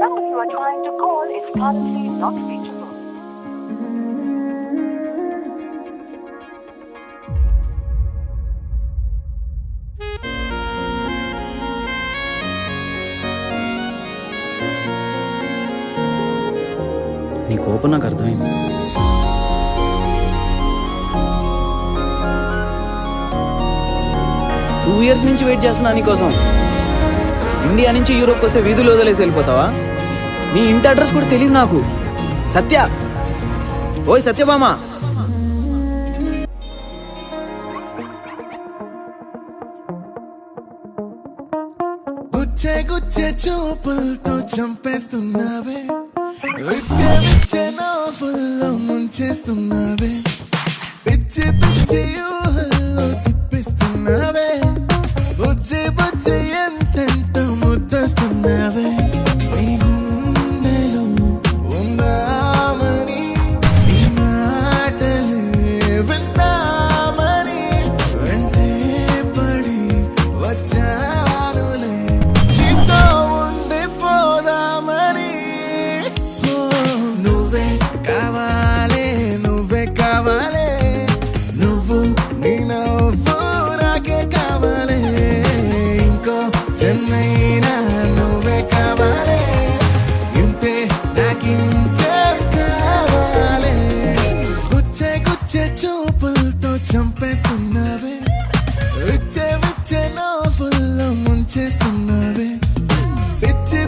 number you are trying to call. Is currently not reachable. నీ కోపం నాకు అర్థమైంది. టూ ఇయర్స్ నుంచి వెయిట్ చేస్తున్నా నీకోసం. ఇండియా నుంచి యూరోప్ వస్తే వీధులు వదిలేసి వెళ్ళిపోతావా? నీ ఇంటి అడ్రస్ కూడా తెలియదు నాకు. సత్య. ఓయ్ సత్యభామ. గుచ్చే గుచ్చే చూపులతో చంపేస్తున్నావే. విచ్చే విచ్చే నోఫుల్లో ముంచేస్తున్నావే. పిచ్చి పిచ్చి ఊహల్లో తిప్పిస్తున్నావే. బుజ్జి బుజ్జి జన్మైనా నువ్వే కావాలే. ఇంతే నాకింకేం కావాలే. గుచ్చే గుచ్చే చూపులతో చంపేస్తున్నావే. విచ్చే విచ్చే నోఫుల్లో ముంచేస్తున్నావే. పిచ్చి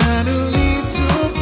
trying to lead to